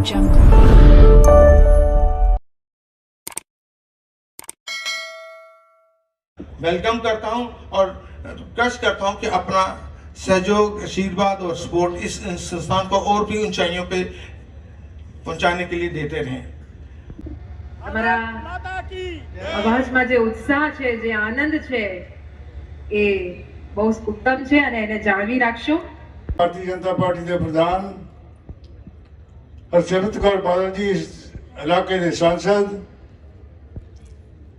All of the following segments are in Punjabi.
Audio Jungle. वेलकम करता हूं और कष्ट करता हूं कि अपना सहयोग आशीर्वाद और सपोर्ट इस संस्थान को और भी ऊंचाइयों पे પહોંચાડને કે લીધે દેતે રહે અમારા અવાજમાં જે ઉત્સાહ છે જે આનંદ છે એ બહુ ઉત્તમ છે અને એને જાળવી રાખશો ભારતીય જનતા પાર્ટીના પ્રધાન ਹਰਸਿਮਰਤ ਕੌਰ ਬਾਦਲ ਜੀ ਇਲਾਕੇ ਦੇ ਸੰਸਦ,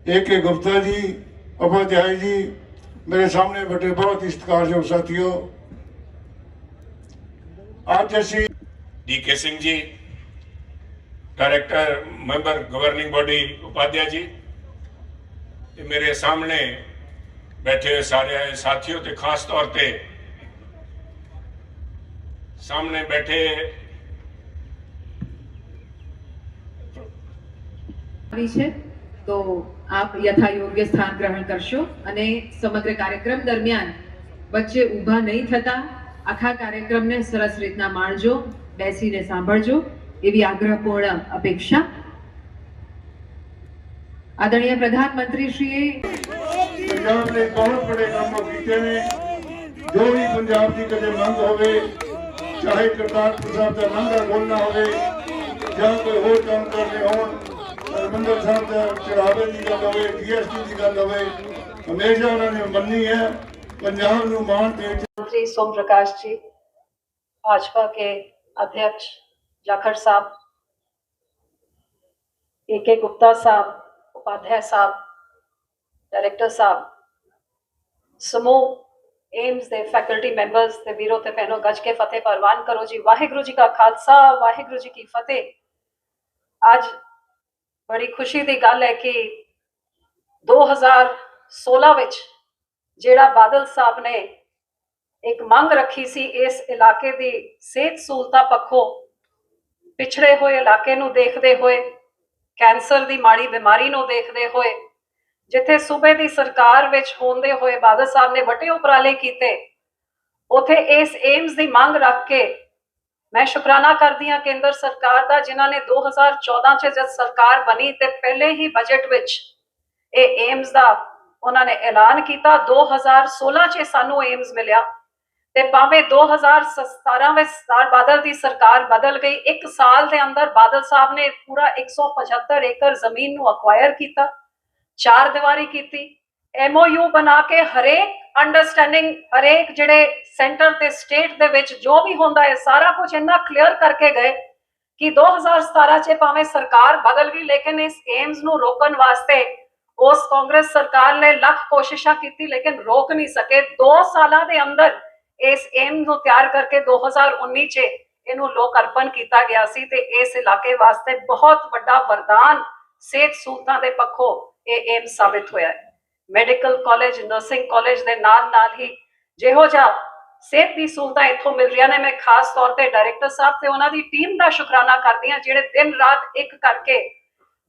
ਏ ਗੁਪਤਾ ਜੀ ਉਪਾਧਿਆਇ ਜੀ, ਮੇਰੇ ਸਾਹਮਣੇ ਬੈਠੇ ਬਹੁਤ ਹੀ ਸਤਿਕਾਰਯੋਗ ਸਾਥੀਓ। ਅੱਜ ਅਸੀਂ D K Singh ji, director, member governing body Upadhyay ji, ਤੇ ਮੇਰੇ ਸਾਹਮਣੇ ਬੈਠੇ ਸਾਰੇ ਸਾਥੀਓ ਤੇ ਖਾਸ ਤੌਰ ਤੇ ਸਾਹਮਣੇ ਬੈਠੇ આવી છે. તો આપ યથા યોગ્ય સ્થાન ગ્રહણ કરશો અને સમગ્ર કાર્યક્રમ દરમિયાન વચ્ચે ઊભા નહીં થતા આખા કાર્યક્રમને સરસ રીતના માણજો, બેસીને સાંભળજો. એવી આગ્રહપૂર્ણ અપેક્ષા. आदरणीय प्रधानमंत्री श्री पंजाब ने बहुत बड़े काम किए ने जो भी पंजाब की कदे मंग होवे चाहे करतारपुर साहब का मंगा बोलना ਹਰਿਮੰਦਰ ਸਾਹਿਬ ਦਾ ਚੜਾਵੇ ਦੀ ਗੱਲ ਹੋਵੇ ਜੀਐਸਟੀ ਦੀ ਗੱਲ ਹੋਵੇ ਹਮੇਸ਼ਾ ਉਹਨਾਂ ਨੇ ਮੰਨੀ ਹੈ ਪੰਜਾਬ ਨੂੰ ਮਾਣ ਦੇ मंत्री सोम प्रकाश जी भाजपा के अध्यक्ष जाखड़ साहब ए के गुप्ता साहब उपाध्याय साहब डायरेक्टर साहब ਸਮੂਹ ਏਮਸ ਦੇ ਫੈਕਲਟੀ ਮੈਂਬਰਸ ਤੇ ਵੀਰੋ ਤੇ ਭੈਣੋ ਗੱਜ ਕੇ ਫਤਿਹ ਪ੍ਰਵਾਨ ਕਰੋ ਜੀ ਵਾਹਿਗੁਰੂ ਜੀ ਕਾ ਖਾਲਸਾ ਵਾਹਿਗੁਰੂ ਜੀ ਕੀ ਫਤਿਹ ਅੱਜ ਬੜੀ ਖੁਸ਼ੀ ਦੀ ਗੱਲ ਹੈ ਕਿ 2016 ਵਿੱਚ ਜਿਹੜਾ ਬਾਦਲ ਸਾਹਿਬ ਨੇ ਇੱਕ ਮੰਗ ਰੱਖੀ ਸੀ, ਇਸ ਇਲਾਕੇ ਦੀ ਸਿਹਤ ਸਹੂਲਤਾਂ ਪੱਖੋਂ ਪਿਛੜੇ ਹੋਏ ਇਲਾਕੇ ਨੂੰ ਦੇਖਦੇ ਹੋਏ, ਕੈਂਸਰ ਦੀ ਮਾੜੀ ਬਿਮਾਰੀ ਨੂੰ ਦੇਖਦੇ ਹੋਏ, ਜਿੱਥੇ ਸੂਬੇ ਦੀ ਸਰਕਾਰ ਵਿੱਚ ਹੁੰਦੇ ਹੋਏ ਬਾਦਲ ਸਾਹਿਬ ਨੇ ਵੱਡੇ ਉਪਰਾਲੇ ਕੀਤੇ, ਉਥੇ ਇਸ ਏਮਸ ਦੀ ਮੰਗ ਰੱਖ ਕੇ ਮੈਂ ਸ਼ੁਕਰਾਨਾ ਕਰਦੀ ਹਾਂ ਕੇਂਦਰ ਸਰਕਾਰ ਦਾ, ਜਿਨ੍ਹਾਂ ਨੇ 2014 ਚ ਜਦ ਸਰਕਾਰ ਬਣੀ ਤੇ ਪਹਿਲੇ ਹੀ ਬਜਟ ਵਿੱਚ ਇਹ ਏਮਸ ਦਾ ਉਹਨਾਂ ਨੇ ਐਲਾਨ ਕੀਤਾ 2016 ਚ ਸਾਨੂੰ ਏਮਸ ਮਿਲਿਆ ਤੇ ਭਾਵੇਂ 2017 ਵਿੱਚ ਸਰ ਬਾਦਲ ਦੀ ਸਰਕਾਰ ਬਦਲ ਗਈ, ਇੱਕ ਸਾਲ ਦੇ ਅੰਦਰ ਬਾਦਲ ਸਾਹਿਬ ਨੇ ਪੂਰਾ 175 ਏਕੜ ਜ਼ਮੀਨ ਨੂੰ ਅਕਵਾਇਰ ਕੀਤਾ, ਚਾਰ ਦੀਵਾਰੀ ਕੀਤੀ ਐਮਓਯੂ ਬਣਾ ਕੇ ਹਰੇਕ ਅੰਡਰਸਟੈਂਡਿੰਗ ਹਰੇਕ ਜਿਹੜੇ ਸੈਂਟਰ ਤੇ ਸਟੇਟ ਦੇ ਵਿੱਚ ਜੋ ਵੀ ਹੁੰਦਾ ਹੈ, ਸਾਰਾ ਕੁਝ ਇੰਨਾ ਕਲੀਅਰ ਕਰਕੇ ਗਏ ਕਿ 2017 ਚ ਭਾਵੇਂ ਸਰਕਾਰ ਬਦਲ ਗਈ, ਲੇਕਿਨ ਇਸ ਏਮਸ ਨੂੰ ਰੋਕਣ ਵਾਸਤੇ ਉਸ ਕਾਂਗਰਸ ਸਰਕਾਰ ਨੇ ਲੱਖ ਕੋਸ਼ਿਸ਼ਾਂ ਕੀਤੀ, ਲੇਕਿਨ ਰੋਕ ਨਹੀਂ ਸਕੇ। 2 ਸਾਲਾਂ ਦੇ ਅੰਦਰ ਇਸ ਏਮ ਨੂੰ ਤਿਆਰ ਕਰਕੇ 2019 ਚ ਇਹਨੂੰ ਲੋਕ ਅਰਪਣ ਕੀਤਾ ਗਿਆ ਸੀ ਤੇ ਇਸ ਇਲਾਕੇ ਵਾਸਤੇ ਬਹੁਤ ਵੱਡਾ ਵਰਦਾਨ ਸਿਹਤ ਸਹੂਲਤਾਂ ਦੇ ਪੱਖੋਂ ਇਹ ਏਮ ਸਾਬਿਤ ਹੋਇਆ ਹੈ। ਮੈਡੀਕਲ ਕਾਲਜ, ਨਰਸਿੰਗ ਕਾਲਜ ਦੇ ਨਾਲ ਨਾਲ ਹੀ ਜਿਹੋ ਜਿਹਾ ਸਿਹਤ ਦੀ ਸਹੂਲਤਾਂ ਇੱਥੋਂ ਮਿਲ ਰਹੀਆਂ ਨੇ। ਮੈਂ ਖਾਸ ਤੌਰ ਤੇ ਡਾਇਰੈਕਟਰ ਸਾਹਿਬ ਤੇ ਉਹਨਾਂ ਦੀ ਟੀਮ ਦਾ ਸ਼ੁਕਰਾਨਾ ਕਰਦੀ ਹਾਂ, ਜਿਹੜੇ ਦਿਨ ਰਾਤ ਇੱਕ ਕਰਕੇ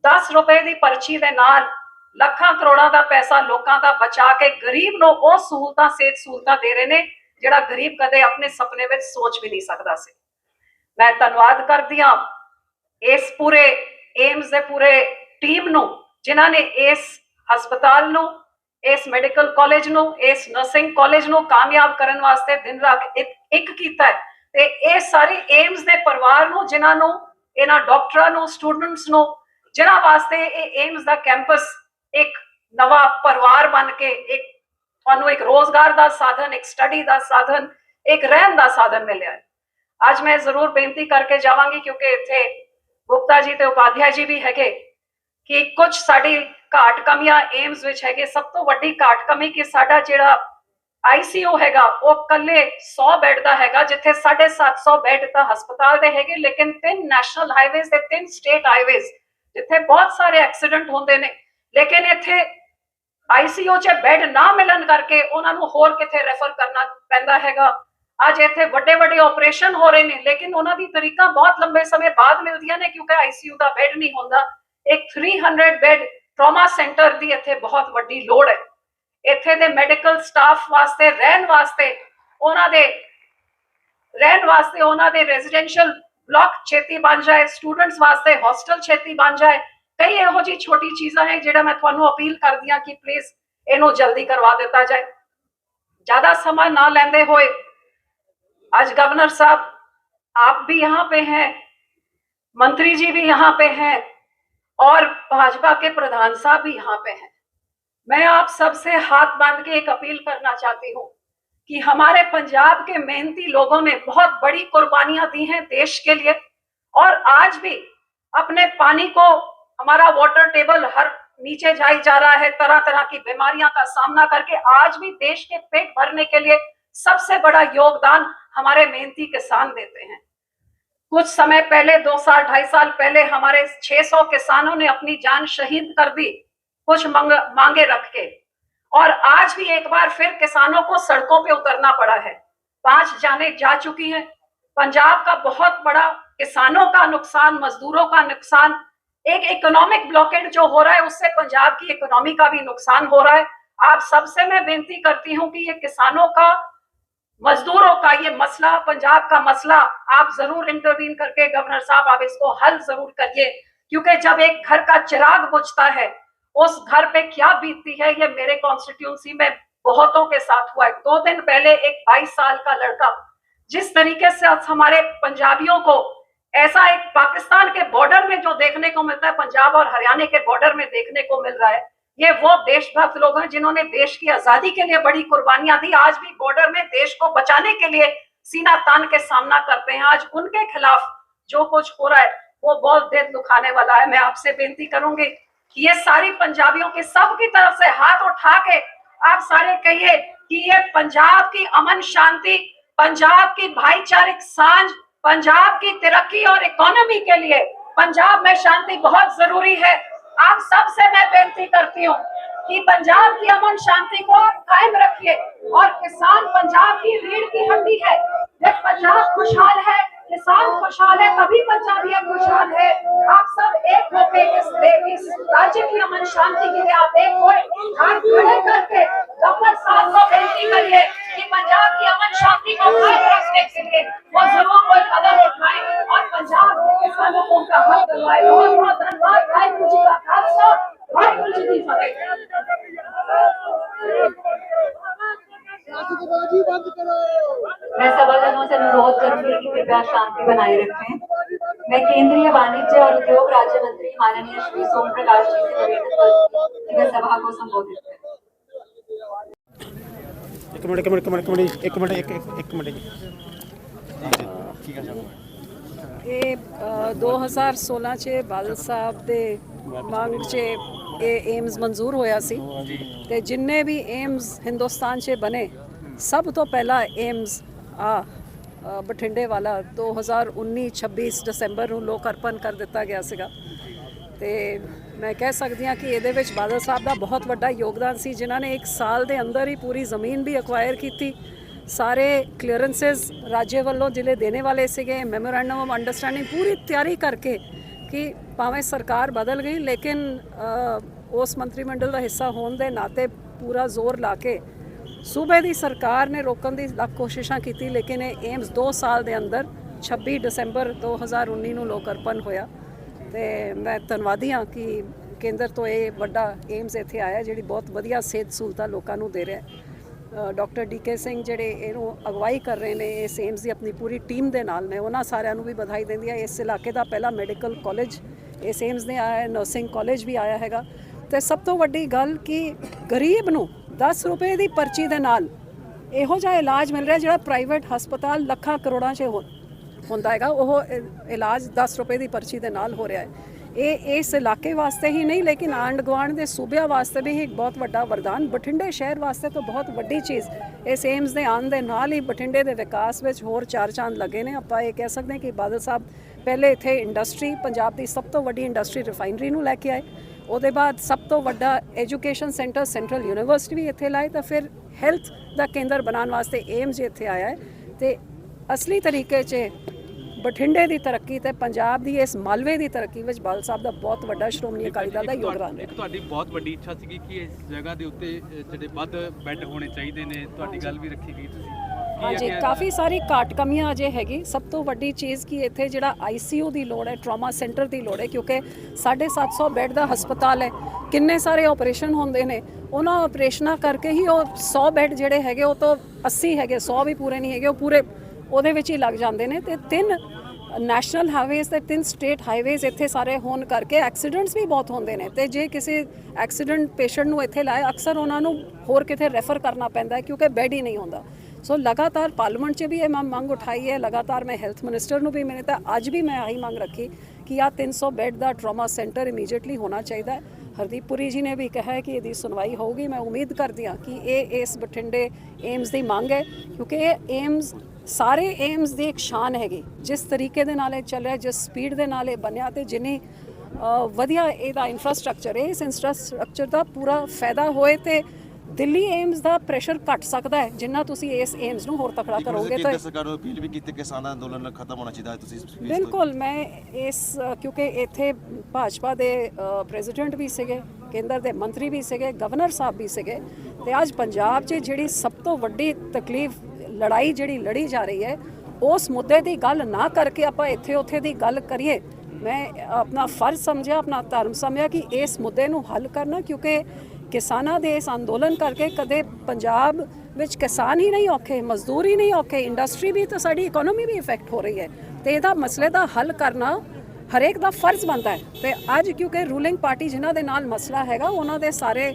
10 ਰੁਪਏ ਦੀ ਪਰਚੀ ਦੇ ਨਾਲ ਲੱਖਾਂ ਕਰੋੜਾਂ ਦਾ ਪੈਸਾ ਲੋਕਾਂ ਦਾ ਬਚਾ ਕੇ ਗਰੀਬ ਨੂੰ ਉਹ ਸਹੂਲਤਾਂ, ਸਿਹਤ ਸਹੂਲਤਾਂ ਦੇ ਰਹੇ ਨੇ, ਜਿਹੜਾ ਗਰੀਬ ਕਦੇ ਆਪਣੇ ਸੁਪਨੇ ਵਿੱਚ ਸੋਚ ਵੀ ਨਹੀਂ ਸਕਦਾ ਸੀ। ਮੈਂ ਧੰਨਵਾਦ ਕਰਦੀ ਹਾਂ ਇਸ ਪੂਰੇ ਏਮਸ ਦੇ ਪੂਰੇ ਟੀਮ ਨੂੰ, ਜਿਨ੍ਹਾਂ ਨੇ ਇਸ ਹਸਪਤਾਲ ਨੂੰ ਇਸ ਮੈਡੀਕਲ ਕਾਲਜ ਨੂੰ, ਇਸ ਨਰਸਿੰਗ ਕਾਲਜ ਨੂੰ ਕਾਮਯਾਬ ਕਰਨ ਵਾਸਤੇ ਦਿਨ ਰਾਤ ਇੱਕ ਕੀਤਾ ਹੈ। ਤੇ ਇਹ ਸਾਰੇ ਏਮਸ ਦੇ ਪਰਿਵਾਰ ਨੂੰ, ਜਿਨ੍ਹਾਂ ਨੂੰ, ਇਹਨਾਂ ਡਾਕਟਰਾਂ ਨੂੰ ਸਟੂਡੈਂਟਸ ਨੂੰ, ਜਿਨ੍ਹਾਂ ਵਾਸਤੇ ਇਹ ਏਮਸ ਦਾ ਕੈਂਪਸ ਇੱਕ ਨਵਾਂ ਪਰਿਵਾਰ ਬਣ ਕੇ, ਇੱਕ ਤੁਹਾਨੂੰ ਇੱਕ ਰੋਜ਼ਗਾਰ ਦਾ ਸਾਧਨ, ਇੱਕ ਸਟੱਡੀ ਦਾ ਸਾਧਨ, ਇੱਕ ਰਹਿਣ ਦਾ ਸਾਧਨ ਮਿਲਿਆ ਹੈ। ਅੱਜ ਮੈਂ ਜ਼ਰੂਰ ਬੇਨਤੀ ਕਰਕੇ ਜਾਵਾਂਗੀ, ਕਿਉਂਕਿ ਇੱਥੇ ਗੁਪਤਾ ਜੀ ਤੇ ਉਪਾਧਿਆ ਜੀ ਵੀ ਹੈਗੇ, ਕਿ ਕੁਝ ਸਾਡੀ ਘਾਟ ਕਮੀਆਂ ਏਮਸ ਵਿੱਚ ਹੈਗੇ। ਸਭ ਤੋਂ ਵੱਡੀ ਘਾਟ ਕਮੀ ਕਿ ਸਾਡਾ ਜਿਹੜਾ ਆਈਸੀਯੂ ਹੈਗਾ, ਉਹ ਕੱਲੇ 100 ਬੈੱਡ ਦਾ ਹੈਗਾ, ਜਿੱਥੇ 750 ਬੈੱਡ ਤਾਂ ਹਸਪਤਾਲ ਦੇ ਹੈਗੇ, ਲੇਕਿਨ ਤਿੰਨ ਨੈਸ਼ਨਲ ਹਾਈਵੇਜ਼ ਤੇ ਤਿੰਨ ਸਟੇਟ ਹਾਈਵੇਜ਼, ਜਿੱਥੇ ਬਹੁਤ ਸਾਰੇ ਐਕਸੀਡੈਂਟ ਹੁੰਦੇ ਨੇ। ਲੇਕਿਨ ਇੱਥੇ ਆਈਸੀਯੂ 'ਚ ਬੈੱਡ ਨਾ ਮਿਲਣ ਕਰਕੇ ਉਹਨਾਂ ਨੂੰ ਹੋਰ ਕਿਤੇ ਰੈਫਰ ਕਰਨਾ ਪੈਂਦਾ ਹੈਗਾ। ਅੱਜ ਇੱਥੇ ਵੱਡੇ ਵੱਡੇ ਆਪਰੇਸ਼ਨ ਹੋ ਰਹੇ ਨੇ, ਲੇਕਿਨ ਉਹਨਾਂ ਦੀ ਤਰੀਕਾ ਬਹੁਤ ਲੰਬੇ ਸਮੇਂ ਬਾਅਦ ਮਿਲਦੀਆਂ ਨੇ, ਕਿਉਂਕਿ ਆਈਸੀਯੂ ਦਾ ਬੈੱਡ ਨਹੀਂ ਹੁੰਦਾ। ਇੱਕ 300 ਬੈੱਡ ਟਰਾਮਾ ਸੈਂਟਰ ਦੀ ਇੱਥੇ ਬਹੁਤ ਵੱਡੀ ਲੋੜ ਹੈ ਇੱਥੇ ਦੇ ਮੈਡੀਕਲ ਸਟਾਫ ਵਾਸਤੇ ਰਹਿਣ ਵਾਸਤੇ ਉਹਨਾਂ ਦੇ ਰਹਿਣ ਵਾਸਤੇ ਉਹਨਾਂ ਦੇ ਰੈਜ਼ੀਡੈਂਸ਼ੀਅਲ ਬਲਾਕ ਛੇਤੀ ਬਣ ਜਾਏ ਸਟੂਡੈਂਟਸ ਵਾਸਤੇ ਹੋਸਟਲ ਛੇਤੀ ਬਣ ਜਾਏ ਕਈ ਇਹੋ ਜਿਹੀ ਛੋਟੀ ਚੀਜ਼ਾਂ ਹੈ ਜਿਹੜਾ ਮੈਂ ਤੁਹਾਨੂੰ ਅਪੀਲ ਕਰਦੀ ਹਾਂ ਕਿ ਪਲੀਜ਼ ਇਹਨੂੰ ਜਲਦੀ ਕਰਵਾ ਦਿੱਤਾ ਜਾਏ ज्यादा समय ना लेंदे हुए आज गवर्नर साहब आप भी यहाँ पे हैं मंत्री जी भी यहाँ पे हैं और भाजपा के प्रधान साहब भी यहाँ पे हैं। मैं आप सबसे हाथ बाँध के एक अपील करना चाहती हूँ कि हमारे पंजाब के मेहनती लोगों ने बहुत बड़ी कुर्बानियाँ दी हैं देश के लिए और आज भी अपने पानी को हमारा वाटर टेबल हर नीचे जाई जा रहा है तरह तरह की बीमारियाँ का सामना करके आज भी देश के पेट भरने के लिए सबसे बड़ा योगदान हमारे मेहनती किसान देते हैं। कुछ समय पहले दो साल ढाई साल पहले हमारे 600 किसानों ने अपनी जान शहीद कर दी कुछ मंग, मांगे रख के। और आज भी एक बार फिर किसानों को सड़कों पे उतरना पड़ा है। पाँच जाने जा चुकी हैं। पंजाब का बहुत बड़ा किसानों का नुकसान मजदूरों का नुकसान एक इकोनॉमिक ब्लॉकेट जो हो रहा है उससे पंजाब की इकोनॉमी का भी नुकसान हो रहा है। आप सबसे मैं बेनती करती हूँ कि ये किसानों का मजदूरों का ये मसला, पंजाब का मसला, आप ज़रूर इंटरवीन करके गवर्नर साहब, आप इसको हल ज़रूर करिए। क्योंकि जब एक घर का चिराग बुझता है, उस घर पे क्या बीतती है, ये मेरे कॉन्स्टिट्यूंसी में बहुतों के साथ हुआ है। दो दिन पहले एक 22 साल का लड़का, जिस तरीके से हमारे पंजाबियों को, ऐसा एक पाकिस्तान के बॉर्डर में जो देखने को मिलता है, पंजाब और हरियाणा के बॉर्डर में देखने को मिल रहा है ये वो देशभक्त लोग हैं जिन्होंने देश की आज़ादी के लिए बड़ी कुर्बानियाँ दी। आज भी बॉर्डर में देश को बचाने के लिए सीना तान के सामना करते हैं। आज उनके खिलाफ जो कुछ हो रहा है, वो बहुत दिल दुखाने वाला है। मैं आपसे बेनती करूँगी कि ये सारी पंजाबियों के सब की तरफ़ से हाथ उठा के आप सारे कहिए कि ये पंजाब की अमन शांति, पंजाब की भाईचारिक साँझ, पंजाब की तरक्की और इकोनॉमी के लिए, पंजाब में शांति बहुत ज़रूरी है। आप सबसे मैं बेनती करती हूँ कि पंजाब की अमन शांति को आप कायम रखिए और किसान पंजाब की रीढ़ की हड्डी है जब पंजाब खुशहाल है किसान खुशहाल है, तभी पंजाबी खुशहाल है। आप सब एक होके इस इस राज्य की अमन शांति के लिए आप एक हुए। हाथ खड़े करके गवर्नर साहब को बेनती करिए कि पंजाब की अमन शांति को कायम रखने के लिए वो ज़रूर कोई कदम उठाए और पंजाब के किसानों को उनका हक दिलवाए। बहुत बहुत धन्यवाद। वाहिगुरु जी का खालसा। वाहिगुरु जी की फतेह मैं सभाजनों से अनुरोध करूंगी कि कृपया शांति बनाए रखें मैं केंद्रीय वाणिज्य और उद्योग राज्य मंत्री माननीय श्री सोम प्रकाश जी से निवेदन करूंगी कि वे सभा को संबोधित करें ਇੱਕ ਮਿੰਟ ਇੱਕ ਮਿੰਟ ਇੱਕ ਮਿੰਟ ਇੱਕ ਮਿੰਟ ਇੱਕ ਮਿੰਟ ਇੱਕ ਇੱਕ ਮਿੰਟ ਜੀ ਇਹ ਅ, 2016 ਚ ਬਾਦਲ ਸਾਹਿਬ ਦੇ ਮੰਗ ਚ ਇਹ ਏਮਸ ਮਨਜ਼ੂਰ ਹੋਇਆ ਸੀ ਤੇ ਜਿੰਨੇ ਵੀ ਏਮਸ ਹਿੰਦੁਸਤਾਨ 'ਚ ਬਣੇ ਸਭ ਤੋਂ ਪਹਿਲਾਂ ਏਮਸ ਆ ਬਠਿੰਡੇ ਵਾਲਾ 2019 26 ਦਸੰਬਰ ਨੂੰ ਲੋਕ ਅਰਪਣ ਕਰ ਦਿੱਤਾ ਗਿਆ ਸੀਗਾ। ਤੇ ਮੈਂ ਕਹਿ ਸਕਦੀ ਹਾਂ ਕਿ ਇਹਦੇ ਵਿੱਚ ਬਾਦਲ ਸਾਹਿਬ ਦਾ ਬਹੁਤ ਵੱਡਾ ਯੋਗਦਾਨ ਸੀ, ਜਿਨ੍ਹਾਂ ਨੇ ਇੱਕ ਸਾਲ ਦੇ ਅੰਦਰ ਹੀ ਪੂਰੀ ਜ਼ਮੀਨ ਵੀ ਅਕਵਾਇਰ ਕੀਤੀ। ਸਾਰੇ ਕਲੀਅਰੈਂਸਸ ਰਾਜੇ ਵੱਲੋਂ ਜ਼ਿਲ੍ਹੇ ਦੇਣੇ ਵਾਲੇ ਸੀਗੇ ਮੈਮੋਰੈਂਡਮ ਆਫ ਅੰਡਰਸਟੈਂਡਿੰਗ ਪੂਰੀ ਤਿਆਰੀ ਕਰਕੇ ਕਿ ਭਾਵੇਂ ਸਰਕਾਰ ਬਦਲ ਗਈ, ਲੇਕਿਨ ਉਸ ਮੰਤਰੀ ਮੰਡਲ ਦਾ ਹਿੱਸਾ ਹੋਣ ਦੇ ਨਾਤੇ ਪੂਰਾ ਜ਼ੋਰ ਲਾ ਕੇ ਸੂਬੇ ਦੀ ਸਰਕਾਰ ਨੇ ਰੋਕਣ ਦੀ ਕੋਸ਼ਿਸ਼ਾਂ ਕੀਤੀ, ਲੇਕਿਨ ਇਹ ਏਮਸ 2 ਸਾਲ ਦੇ ਅੰਦਰ 26 ਦਸੰਬਰ 2019 ਨੂੰ ਲੋਕ ਅਰਪਣ ਹੋਇਆ। ਤੇ ਮੈਂ ਧੰਨਵਾਦੀ ਹਾਂ ਕਿ ਕੇਂਦਰ ਤੋਂ ਇਹ ਵੱਡਾ ਏਮਸ ਇੱਥੇ ਆਇਆ, ਜਿਹੜੀ ਬਹੁਤ ਵਧੀਆ ਸਿਹਤ ਸਹੂਲਤਾਂ ਲੋਕਾਂ ਨੂੰ ਦੇ ਰਿਹਾ ਹੈ। ਡਾਕਟਰ ਡੀਕੇ ਸਿੰਘ ਜਿਹੜੇ ਇਹਨੂੰ ਅਗਵਾਈ ਕਰ ਰਹੇ ਨੇ, ਇਸ ਏਮਸ ਦੀ ਆਪਣੀ ਪੂਰੀ ਟੀਮ ਦੇ ਨਾਲ, ਮੈਂ ਉਹਨਾਂ ਸਾਰਿਆਂ ਨੂੰ ਵੀ ਵਧਾਈ ਦਿੰਦੀ ਹਾਂ। ਇਸ ਇਲਾਕੇ ਦਾ ਪਹਿਲਾ ਮੈਡੀਕਲ ਕਾਲਜ, ਇਸ ਏਮਸ ਨੇ ਆਇਆ, ਨਰਸਿੰਗ ਕਾਲਜ ਵੀ ਆਇਆ ਹੈਗਾ। ਤੇ ਸਭ ਤੋਂ ਵੱਡੀ ਗੱਲ ਕਿ ਗਰੀਬ ਨੂੰ 10 ਰੁਪਏ ਦੀ ਪਰਚੀ ਦੇ ਨਾਲ ਇਹੋ ਜਿਹਾ ਇਲਾਜ ਮਿਲ ਰਿਹਾ ਜਿਹੜਾ ਪ੍ਰਾਈਵੇਟ ਹਸਪਤਾਲ ਲੱਖਾਂ ਕਰੋੜਾਂ 'ਚ ਹੋ- ਹੁੰਦਾ ਹੈਗਾ। ਉਹ ਇ- ਇਲਾਜ 10 ਰੁਪਏ ਦੀ ਪਰਚੀ ਦੇ ਨਾਲ ਹੋ ਰਿਹਾ ਹੈ। ਇਹ ਇਸ ਇਲਾਕੇ ਵਾਸਤੇ ਹੀ ਨਹੀਂ, ਲੇਕਿਨ ਆਂਡ ਗੁਆਂਢ ਦੇ ਸੂਬਿਆਂ ਵਾਸਤੇ ਵੀ ਇੱਕ ਬਹੁਤ ਵੱਡਾ ਵਰਦਾਨ। ਬਠਿੰਡੇ ਸ਼ਹਿਰ ਵਾਸਤੇ ਤਾਂ ਬਹੁਤ ਵੱਡੀ ਚੀਜ਼। ਇਸ ਏਮਸ ਦੇ ਆਉਣ ਦੇ ਨਾਲ ਹੀ ਬਠਿੰਡੇ ਦੇ ਵਿਕਾਸ ਵਿੱਚ ਹੋਰ ਚਾਰ ਚਾਂਦ ਲੱਗੇ ਨੇ। ਆਪਾਂ ਇਹ ਕਹਿ ਸਕਦੇ ਹਾਂ ਕਿ ਬਾਦਲ ਸਾਹਿਬ ਪਹਿਲੇ ਇੱਥੇ ਇੰਡਸਟਰੀ ਪੰਜਾਬ ਦੀ ਸਭ ਤੋਂ ਵੱਡੀ ਇੰਡਸਟਰੀ ਰਿਫਾਈਨਰੀ ਨੂੰ ਲੈ ਕੇ ਆਏ। ਉਹਦੇ ਬਾਅਦ ਸਭ ਤੋਂ ਵੱਡਾ ਐਜੂਕੇਸ਼ਨ ਸੈਂਟਰ ਸੈਂਟਰਲ ਯੂਨੀਵਰਸਿਟੀ ਵੀ ਇੱਥੇ ਲਾਏ ਤਾਂ ਫਿਰ ਹੈਲਥ ਦਾ ਕੇਂਦਰ ਬਣਾਉਣ ਵਾਸਤੇ ਏਮਸ ਇੱਥੇ ਆਇਆ ਹੈ। ਤੇ ਅਸਲੀ ਤਰੀਕੇ 'ਚ ਬਠਿੰਡੇ ਦੀ ਤਰੱਕੀ ਤੇ ਪੰਜਾਬ ਦੀ ਇਸ ਮਾਲਵੇ ਦੀ ਤਰੱਕੀ ਵਿੱਚ ਬਾਦਲ ਸਾਹਿਬ ਦਾ ਬਹੁਤ ਵੱਡਾ ਸ਼੍ਰੋਮਣੀ ਅਕਾਲੀ ਦਲ ਦਾ ਯੋਗਦਾਨ ਹੈ ਇੱਕ ਤੁਹਾਡੀ ਬਹੁਤ ਵੱਡੀ ਇੱਛਾ ਸੀਗੀ ਕਿ ਇਸ ਜਗ੍ਹਾ ਦੇ ਉੱਤੇ ਜਿਹੜੇ ਵੱਧ ਬੈੱਡ ਹੋਣੇ ਚਾਹੀਦੇ ਨੇ ਤੁਹਾਡੀ ਗੱਲ ਵੀ ਰੱਖੀ ਗਈ ਤੁਸੀਂ। ਹਾਂਜੀ ਕਾਫੀ ਸਾਰੀ ਘਾਟ ਕਮੀਆਂ ਅਜੇ ਹੈਗੀ। ਸਭ ਤੋਂ ਵੱਡੀ ਚੀਜ਼ ਕਿ ਇੱਥੇ ਜਿਹੜਾ ਆਈਸੀਯੂ ਦੀ ਲੋੜ ਹੈ ਟਰਾਮਾ ਸੈਂਟਰ ਦੀ ਲੋੜ ਹੈ ਕਿਉਂਕਿ 750 ਬੈੱਡ ਦਾ ਹਸਪਤਾਲ ਹੈ। ਕਿੰਨੇ ਸਾਰੇ ਆਪਰੇਸ਼ਨ ਹੁੰਦੇ ਨੇ। ਉਹਨਾਂ ਆਪਰੇਸ਼ਨਾਂ ਕਰਕੇ ਹੀ ਉਹ 100 ਬੈੱਡ ਜਿਹੜੇ ਹੈਗੇ ਉਹ ਤੋਂ 80 ਹੈਗੇ 100 ਵੀ ਪੂਰੇ ਨਹੀਂ ਹੈਗੇ ਉਹ ਪੂਰੇ ਉਹਦੇ ਵਿੱਚ ਹੀ ਲੱਗ ਜਾਂਦੇ ਨੇ। ਤੇ ਤਿੰਨ ਨੈਸ਼ਨਲ ਹਾਈਵੇਜ਼ ਤੇ ਤਿੰਨ ਸਟੇਟ ਹਾਈਵੇਜ਼ ਇੱਥੇ ਸਾਰੇ ਹੋਣ ਕਰਕੇ ਐਕਸੀਡੈਂਟਸ ਵੀ ਬਹੁਤ ਹੁੰਦੇ ਨੇ। ਤੇ ਜੇ ਕਿਸੇ ਐਕਸੀਡੈਂਟ ਪੇਸ਼ੈਂਟ ਨੂੰ ਇੱਥੇ ਲਾਏ ਅਕਸਰ ਉਹਨਾਂ ਨੂੰ ਹੋਰ ਕਿਤੇ ਰੈਫਰ ਕਰਨਾ ਪੈਂਦਾ ਹੈ ਕਿਉਂਕਿ ਬੈੱਡ ਹੀ ਨਹੀਂ ਹੁੰਦਾ। ਸੋ ਲਗਾਤਾਰ ਪਾਰਲੀਮੈਂਟ 'ਚ ਵੀ ਇਹ ਮੈਂ ਮੰਗ ਉਠਾਈ ਹੈ, ਲਗਾਤਾਰ ਮੈਂ ਹੈਲਥ ਮਿਨਿਸਟਰ ਨੂੰ ਵੀ ਮੈंने ਤਾਂ ਅੱਜ ਵੀ ਮੈਂ ਆਹੀ ਮੰਗ ਰੱਖੀ ਕਿ ਆ 300 ਬੈੱਡ ਦਾ ਟਰਾਮਾ ਸੈਂਟਰ ਇਮੀਡੀਏਟਲੀ ਹੋਣਾ ਚਾਹੀਦਾ ਹੈ। ਹਰਦੀਪ ਪੁਰੀ ਜੀ ਨੇ ਵੀ ਕਿਹਾ ਕਿ ਇਹਦੀ ਸੁਣਵਾਈ ਹੋਊਗੀ। ਮੈਂ ਉਮੀਦ ਕਰਦੀ ਹਾਂ ਕਿ ਇਹ ਇਸ ਬਠਿੰਡੇ ਏਮਸ ਦੀ ਮੰਗ ਹੈ, ਕਿਉਂਕਿ ਇਹ ਏਮਸ ਸਾਰੇ ਏਮਸ ਦੀ ਇੱਕ ਸ਼ਾਨ ਹੈਗੀ। ਜਿਸ ਤਰੀਕੇ ਦੇ ਨਾਲ ਇਹ ਚੱਲਿਆ ਜਿਸ ਸਪੀਡ ਦੇ ਨਾਲ ਇਹ ਬਣਿਆ ਤੇ ਜਿੰਨੀ ਵਧੀਆ ਇਹਦਾ ਇਨਫਰਾਸਟ੍ਰਕਚਰ ਹੈ, ਇਸ ਇਨਫਰਾਸਟ੍ਰਕਚਰ ਦਾ ਪੂਰਾ ਫਾਇਦਾ ਹੋਏ ਤੇ ਦਿੱਲੀ ਏਮਸ ਦਾ ਪ੍ਰੈਸ਼ਰ ਘਟ ਸਕਦਾ ਹੈ ਜਿੰਨਾ ਤੁਸੀਂ ਇਸ ਏਮਸ ਨੂੰ ਹੋਰ ਤਕੜਾ ਕਰੋਗੇ ਤਾਂ ਸਰਕਾਰ ਨੂੰ ਅਪੀਲ ਵੀ ਕੀਤੀ ਕਿਸਾਨ ਅੰਦੋਲਨ ਖਤਮ ਹੋਣਾ ਚਾਹੀਦਾ ਹੈ ਤੁਸੀਂ ਬਿਲਕੁਲ ਮੈਂ ਇਸ ਕਿਉਂਕਿ ਇੱਥੇ ਭਾਜਪਾ ਦੇ ਪ੍ਰੈਜ਼ੀਡੈਂਟ ਵੀ ਸੀਗੇ ਕੇਂਦਰ ਦੇ ਮੰਤਰੀ ਵੀ ਸੀਗੇ ਗਵਰਨਰ ਸਾਹਿਬ ਵੀ ਸੀਗੇ ਤੇ ਅੱਜ ਪੰਜਾਬ 'ਚ ਜਿਹੜੀ ਸਭ ਤੋਂ ਵੱਡੀ ਤਕਲੀਫ ਲੜਾਈ ਜਿਹੜੀ ਲੜੀ ਜਾ ਰਹੀ ਹੈ ਉਸ ਮੁੱਦੇ ਦੀ ਗੱਲ ਨਾ ਕਰਕੇ ਆਪਾਂ ਇੱਥੇ ਉੱਥੇ ਦੀ ਗੱਲ ਕਰੀਏ। ਮੈਂ ਆਪਣਾ ਫਰਜ਼ ਸਮਝਿਆ ਆਪਣਾ ਧਰਮ ਸਮਝਿਆ ਕਿ ਇਸ ਮੁੱਦੇ ਨੂੰ ਹੱਲ ਕਰਨਾ ਕਿਉਂਕਿ ਕਿਸਾਨਾਂ ਦੇ ਇਸ ਅੰਦੋਲਨ ਕਰਕੇ ਕਦੇ ਪੰਜਾਬ ਵਿੱਚ ਕਿਸਾਨ ਹੀ ਨਹੀਂ ਔਖੇ, ਮਜ਼ਦੂਰ ਹੀ ਨਹੀਂ ਔਖੇ ਇੰਡਸਟਰੀ ਵੀ ਤਾਂ ਸਾਡੀ ਇਕਨੋਮੀ ਵੀ ਇਫੈਕਟ ਹੋ ਰਹੀ ਹੈ। ਤੇ ਇਹਦਾ ਮਸਲੇ ਦਾ ਹੱਲ ਕਰਨਾ ਹਰੇਕ ਦਾ ਫਰਜ਼ ਬਣਦਾ ਹੈ। ਤੇ ਅੱਜ ਕਿਉਂਕਿ ਰੂਲਿੰਗ ਪਾਰਟੀ ਜਿਨ੍ਹਾਂ ਦੇ ਨਾਲ ਮਸਲਾ ਹੈਗਾ, ਉਹਨਾਂ ਦੇ ਸਾਰੇ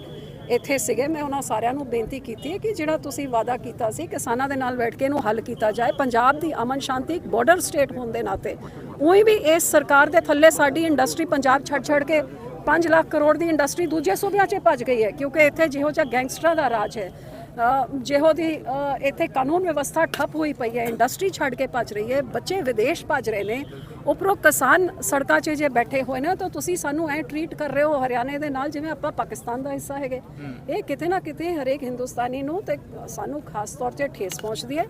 ਇੱਥੇ ਸੀਗੇ। ਮੈਂ ਉਹਨਾਂ ਸਾਰਿਆਂ ਨੂੰ ਬੇਨਤੀ ਕੀਤੀ ਹੈ ਕਿ ਜਿਹੜਾ ਤੁਸੀਂ ਵਾਅਦਾ ਕੀਤਾ ਸੀ, ਕਿਸਾਨਾਂ ਦੇ ਨਾਲ ਬੈਠ ਕੇ ਇਹਨੂੰ ਹੱਲ ਕੀਤਾ ਜਾਏ। ਪੰਜਾਬ ਦੀ ਅਮਨ ਸ਼ਾਂਤੀ ਇੱਕ ਬਾਰਡਰ ਸਟੇਟ ਹੋਣ ਦੇ ਨਾਤੇ। ਉਹੀ ਵੀ ਇਸ ਸਰਕਾਰ ਦੇ ਥੱਲੇ ਸਾਡੀ ਇੰਡਸਟਰੀ ਪੰਜਾਬ ਛੱਡ ਛੱਡ ਕੇ 5 ਲੱਖ ਕਰੋੜ ਦੀ ਇੰਡਸਟਰੀ ਦੂਜੇ ਸੂਬਿਆਂ 'ਚ ਭੱਜ ਗਈ ਹੈ ਕਿਉਂਕਿ ਇੱਥੇ ਜਿਹੋ ਜਿਹਾ ਗੈਂਗਸਟਰਾਂ ਦਾ ਰਾਜ ਹੈ। ਜਿਹੋ ਦੀ ਇੱਥੇ ਕਾਨੂੰਨ ਵਿਵਸਥਾ ਠੱਪ ਹੋਈ ਪਈ ਹੈ ਇੰਡਸਟਰੀ ਛੱਡ ਕੇ ਭੱਜ ਰਹੀ ਹੈ ਬੱਚੇ ਵਿਦੇਸ਼ ਭੱਜ ਰਹੇ ਨੇ ਉੱਪਰੋਂ ਕਿਸਾਨ ਸੜਕਾਂ 'ਚ ਜੇ ਬੈਠੇ ਹੋਏ ਨੇ ਤਾਂ ਤੁਸੀਂ ਸਾਨੂੰ ਐ ਟਰੀਟ ਕਰ ਰਹੇ ਹੋ ਹਰਿਆਣੇ ਦੇ ਨਾਲ ਜਿਵੇਂ ਆਪਾਂ ਪਾਕਿਸਤਾਨ ਦਾ ਹਿੱਸਾ ਹੈਗੇ। ਇਹ ਕਿਤੇ ਨਾ ਕਿਤੇ ਹਰੇਕ ਹਿੰਦੁਸਤਾਨੀ ਨੂੰ ਤੇ ਸਾਨੂੰ ਖਾਸ ਤੌਰ ਤੇ ਠੇਸ ਪਹੁੰਚਦੀ ਹੈ।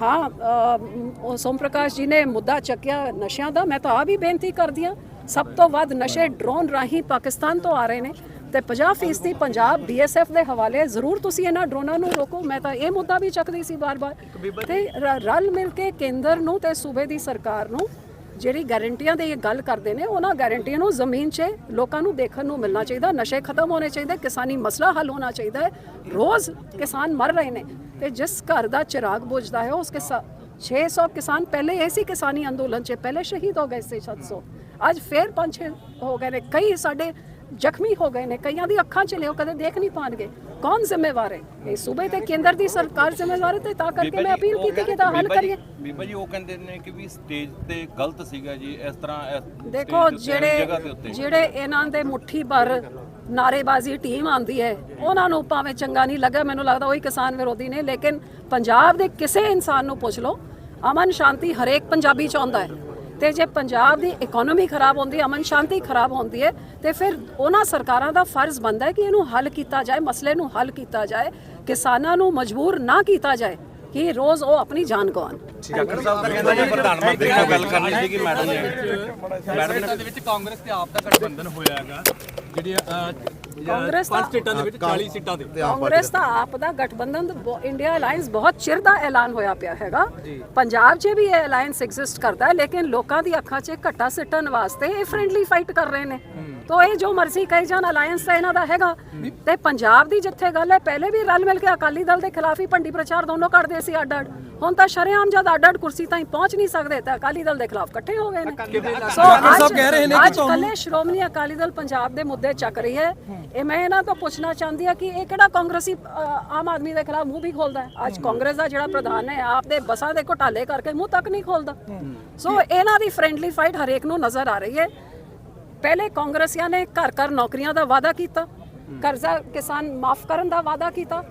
ਹਾਂ ਉਹ ਸੋਮ ਪ੍ਰਕਾਸ਼ ਜੀ ਨੇ ਮੁੱਦਾ ਚੱਕਿਆ ਨਸ਼ਿਆਂ ਦਾ ਮੈਂ ਤਾਂ ਆ ਵੀ ਬੇਨਤੀ ਕਰਦੀ ਹਾਂ ਸਭ ਤੋਂ ਵੱਧ ਨਸ਼ੇ ਡਰੋਨ ਰਾਹੀਂ ਪਾਕਿਸਤਾਨ ਤੋਂ ਆ ਰਹੇ ਨੇ ਤੇ 50% ਦੀ ਪੰਜਾਬ ਬੀਐਸਐਫ ਦੇ ਹਵਾਲੇ ਜ਼ਰੂਰ ਤੁਸੀਂ ਇਹਨਾਂ ਡਰੋਨਾਂ ਨੂੰ ਰੋਕੋ। ਮੈਂ ਤਾਂ ਇਹ ਮੁੱਦਾ ਵੀ ਚੱਕਦੀ ਸੀ ਬਾਰ-ਬਾਰ ਤੇ ਰਲ ਮਿਲ ਕੇ ਕੇਂਦਰ ਨੂੰ ਤੇ ਸੂਬੇ ਦੀ ਸਰਕਾਰ ਨੂੰ ਜਿਹੜੀ ਗਾਰੰਟੀਆਂ ਦੀ ਇਹ ਗੱਲ ਕਰਦੇ ਨੇ, ਉਹਨਾਂ ਗਾਰੰਟੀਆਂ ਨੂੰ ਜ਼ਮੀਨ 'ਚ ਲੋਕਾਂ ਨੂੰ ਦੇਖਣ ਨੂੰ ਮਿਲਣਾ ਚਾਹੀਦਾ, ਨਸ਼ੇ ਖਤਮ ਹੋਣੇ ਚਾਹੀਦੇ, ਕਿਸਾਨੀ ਮਸਲਾ ਹੱਲ ਹੋਣਾ ਚਾਹੀਦਾ ਹੈ, ਰੋਜ਼ ਕਿਸਾਨ ਮਰ ਰਹੇ ਨੇ ਤੇ ਜਿਸ ਘਰ ਦਾ ਚਿਰਾਗ ਬੁਝਦਾ ਹੈ, ਉਸ ਕੇ ਸਾ- 600 ਕਿਸਾਨ ਪਹਿਲੇ ਐਸੀ ਕਿਸਾਨੀ ਅੰਦੋਲਨ 'ਚ, ਪਹਿਲੇ ਸ਼ਹੀਦ ਹੋ ਗਏ ਸੀ 700 ਅੱਜ ਫੇਰ ਪੰਜ ਛੇ ਹੋ ਗਏ ਨੇ ਕਈ ਸਾਡੇ ਜ਼ਖਮੀ ਹੋ ਗਏ ਨੇ ਕਈਆਂ ਦੀ ਅੱਖਾਂ 'ਚ ਲਿਓ ਕਦੇ ਦੇਖ ਨਹੀਂ ਪਾਣਗੇ। ਕੌਣ ਜ਼ਿੰਮੇਵਾਰ ਹੈ? ਇਹ ਸੂਬੇ ਤੇ ਕੇਂਦਰ ਦੀ ਸਰਕਾਰ ਜ਼ਿੰਮੇਵਾਰ ਹੈ ਤੇ ਤਾਂ ਕਰਕੇ ਮੈਂ ਅਪੀਲ ਕੀਤੀ ਕਿ ਇਹਦਾ ਹੱਲ ਕਰੀਏ। ਬੀਬਾ ਜੀ ਉਹ ਕਹਿੰਦੇ ਨੇ ਕਿ ਵੀ ਸਟੇਜ ਤੇ ਗਲਤ ਸੀਗਾ ਜੀ ਇਸ ਤਰ੍ਹਾਂ ਦੇਖੋ ਜਿਹੜੇ ਜਿਹੜੇ ਇਹਨਾਂ ਦੇ ਮੁੱਠੀ ਭਰ ਨਾਰੇਬਾਜ਼ੀ ਟੀਮ ਆਂਦੀ ਹੈ ਉਹਨਾਂ ਨੂੰ ਭਾਵੇਂ ਚੰਗਾ ਨਹੀਂ ਲੱਗਾ ਮੈਨੂੰ ਲੱਗਦਾ ਉਹੀ ਕਿਸਾਨ ਵਿਰੋਧੀ ਨੇ ਲੇਕਿਨ ਪੰਜਾਬ ਦੇ ਕਿਸੇ ਇਨਸਾਨ ਨੂੰ ਪੁੱਛ ਲਓ ਅਮਨ ਸ਼ਾਂਤੀ ਹਰੇਕ ਪੰਜਾਬੀ ਚਾਹੁੰਦਾ ਹੈ। ਤੇ ਜੇ ਪੰਜਾਬ ਦੀ ਇਕਨੋਮੀ ਖਰਾਬ ਹੁੰਦੀ ਹੈ ਅਮਨ ਸ਼ਾਂਤੀ ਖਰਾਬ ਹੁੰਦੀ ਹੈ, ਤੇ ਫਿਰ ਉਹਨਾਂ ਸਰਕਾਰਾਂ ਦਾ ਫਰਜ਼ ਬਣਦਾ ਹੈ ਕਿ ਇਹਨੂੰ ਹੱਲ ਕੀਤਾ ਜਾਏ, ਮਸਲੇ ਨੂੰ ਹੱਲ ਕੀਤਾ ਜਾਏ, ਕਿਸਾਨਾਂ ਨੂੰ ਮਜਬੂਰ ਨਾ ਕੀਤਾ ਜਾਏ। ਕਿ ਰੋਜ਼ ਉਹ ਆਪਣੀ ਜਾਨ ਗਵਾਉਣ। ਜਾਖੜ ਸਾਹਿਬ ਤਾਂ ਕਹਿੰਦਾ ਜੀ ਪ੍ਰਧਾਨ ਮੰਤਰੀ ਨਾਲ ਗੱਲ ਕਰਨੀ ਸੀਗੀ ਮੈਡਮ ਨੇ ਮੈਡਮ ਦੇ ਵਿੱਚ ਕਾਂਗਰਸ ਤੇ ਆਪ ਦਾ ਗਠਬੰਧਨ ਹੋਇਆ ਹੈਗਾ ਜਿਹੜੀ ਕਾਂਗਰਸ ਦਾ- ਪੰਜ ਸਟੇਟਾਂ ਦੇ ਵਿੱਚ 40 ਸੀਟਾਂ ਦੇ ਕਾਂਗਰਸ ਦਾ ਆਪ ਦਾ ਗਠਬੰਧਨ ਇੰਡੀਆ ਅਲਾਈਅੰਸ ਬਹੁਤ ਚਿਰ ਦਾ ਐਲਾਨ ਹੋਇਆ ਪਿਆ ਹੈਗਾ। ਪੰਜਾਬ 'ਚ ਵੀ ਇਹ ਅਲਾਈਅੰਸ ਐਗਜ਼ਿਸਟ ਕਰਦਾ ਹੈ ਲੇਕਿਨ ਲੋਕਾਂ ਦੀ ਅੱਖਾਂ 'ਚ ਘੱਟਾ ਸਿੱਟਣ ਵਾਸਤੇ ਇਹ ਫ੍ਰੈਂਡਲੀ ਫਾਈਟ ਕਰ ਰਹੇ ਨੇ। ਤੋ ਇਹ ਜੋ ਮਰਜ਼ੀ ਕਹੀ ਜਾਣ ਅਲਾਈਅੰਸ ਤਾਂ ਇਹਨਾਂ ਦਾ ਹੈਗਾ। ਤੇ ਪੰਜਾਬ ਦੀ ਜਿੱਥੇ ਗੱਲ ਹੈ ਪਹਿਲੇ ਵੀ ਰਲ ਮਿਲ ਕੇ ਅਕਾਲੀ ਦਲ ਦੇ ਖਿਲਾਫ ਹੀ ਭੰਡੀ ਪ੍ਰਚਾਰ ਦੋਨੋਂ ਕਰਦੇ ਸੀ ਅੱਡ ਅੱਡ ਹੁਣ ਤਾਂ ਸ਼ਰੇਆਮ ਜਦ ਅੱਡ ਅੱਡ ਕੁਰਸੀ ਤਾਈਂ ਪਹੁੰਚ ਨਹੀਂ ਸਕਦੇ ਤਾਂ ਅਕਾਲੀ ਦਲ ਦੇ ਖਿਲਾਫ ਇਕੱਠੇ ਹੋ ਗਏ ਨੇ। ਸੋ ਅੱਜ ਕਹਿ ਰਹੇ ਨੇ ਕਿ ਤੁਹਾਨੂੰ ਸ਼੍ਰੋਮਣੀ ਅਕਾਲੀ ਦਲ ਪੰਜਾਬ ਦੇ ਮੁੱਦੇ ਚੱਕ ਰਹੀ ਹੈ। ਇਹ ਮੈਂ ਇਹਨਾਂ ਤੋਂ ਪੁੱਛਣਾ ਚਾਹੁੰਦੀ ਆ ਕਿ ਇਹ ਕਿਹੜਾ ਕਾਂਗਰਸੀ ਆਮ ਆਦਮੀ ਦੇ ਖਿਲਾਫ ਮੂੰਹ ਵੀ ਖੋਲਦਾ ਹੈ? ਅੱਜ ਕਾਂਗਰਸ ਦਾ ਜਿਹੜਾ ਪ੍ਰਧਾਨ ਹੈ ਆਪ ਦੇ ਬਸਾਂ ਦੇ ਘੁਟਾਲੇ ਕਰਕੇ ਮੂੰਹ ਤੱਕ ਨਹੀਂ ਖੋਲਦਾ। ਸੋ ਇਹਨਾਂ ਦੀ ਫ੍ਰੈਂਡਲੀ ਫਾਈਟ ਹਰੇਕ ਨੂੰ ਨਜ਼ਰ ਆ ਰਹੀ ਹੈ। ਪਹਿਲੇ ਕਾਂਗਰਸੀਆਂ ਨੇ ਘਰ ਘਰ ਨੌਕਰੀਆਂ ਦਾ ਵਾਅਦਾ ਕੀਤਾ ਕਰਜ਼ਾ ਕਿਸਾਨ ਮਾਫ ਕਰਨ ਦਾ ਵਾਅਦਾ ਕੀਤਾ।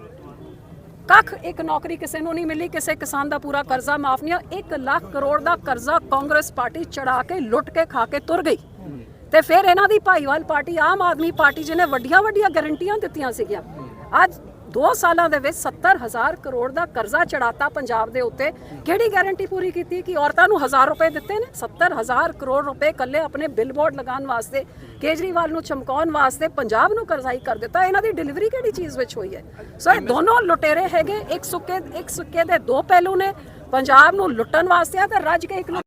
ਕੱਖ ਇੱਕ ਨੌਕਰੀ ਕਿਸੇ ਨੂੰ ਨਹੀਂ ਮਿਲੀ ਕਿਸੇ ਕਿਸਾਨ ਦਾ ਪੂਰਾ ਕਰਜ਼ਾ ਮਾਫ ਨਹੀਂ ਹੋਇਆ। 1 ਲੱਖ ਕਰੋੜ ਦਾ ਕਰਜ਼ਾ ਕਾਂਗਰਸ ਪਾਰਟੀ ਚੜਾ ਕੇ ਲੁੱਟ ਕੇ ਖਾ ਕੇ ਤੁਰ ਗਈ। ਤੇ ਫਿਰ ਇਹਨਾਂ ਦੀ ਭਾਈਵਾਲ ਪਾਰਟੀ ਆਮ ਆਦਮੀ ਪਾਰਟੀ ਜਿਹਨੇ ਵੱਡੀਆਂ ਵੱਡੀਆਂ ਗਾਰੰਟੀਆਂ ਦਿੱਤੀਆਂ ਸੀਗੀਆਂ। ਅੱਜ 2 ਸਾਲਾਂ ਦੇ ਵਿੱਚ 70000 ਕਰੋੜ ਦਾ ਕਰਜ਼ਾ ਚੜਾਤਾ ਪੰਜਾਬ ਦੇ ਉੱਤੇ। ਕਿਹੜੀ ਗਾਰੰਟੀ ਪੂਰੀ ਕੀਤੀ ਕਿ ਔਰਤਾਂ ਨੂੰ 1000 ਰੁਪਏ ਦਿੱਤੇ ਨੇ? 70000 ਕਰੋੜ ਰੁਪਏ ਕੱਲੇ ਆਪਣੇ ਬਿਲਬੋਰਡ ਲਗਾਉਣ ਵਾਸਤੇ, ਕੇਜਰੀਵਾਲ ਨੂੰ ਚਮਕਾਉਣ ਵਾਸਤੇ ਪੰਜਾਬ ਨੂੰ ਕਰਜ਼ਾਈ ਕਰ ਦਿੱਤਾ। ਇਹਨਾਂ ਦੀ ਡਿਲੀਵਰੀ ਕਿਹੜੀ ਚੀਜ਼ ਵਿੱਚ ਹੋਈ ਹੈ? ਸੋ ਇਹ ਦੋਨੋਂ ਲੁਟੇਰੇ ਹੈਗੇ, ਇੱਕ ਸੁੱਕੇ ਇੱਕ ਸੁੱਕੇ ਦੇ ਦੋ ਪਹਿਲੂ ਨੇ। ਪੰਜਾਬ ਨੂੰ ਲੁੱਟਣ ਵਾਸਤੇ ਆ ਤੇ ਰੱਜ ਕੇ ਇੱਕ ਨੂੰ